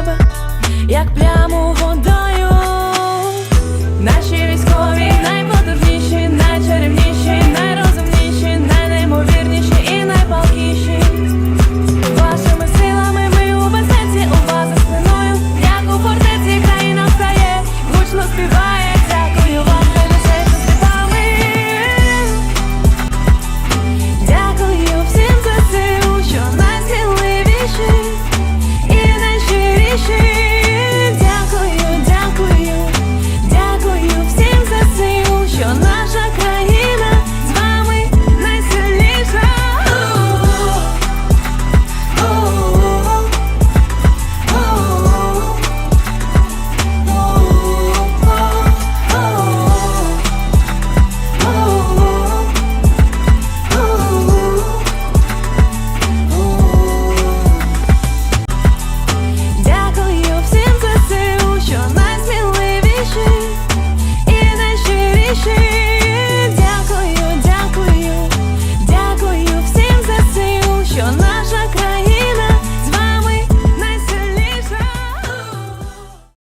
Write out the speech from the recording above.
тебе, як пляму годаю, наші.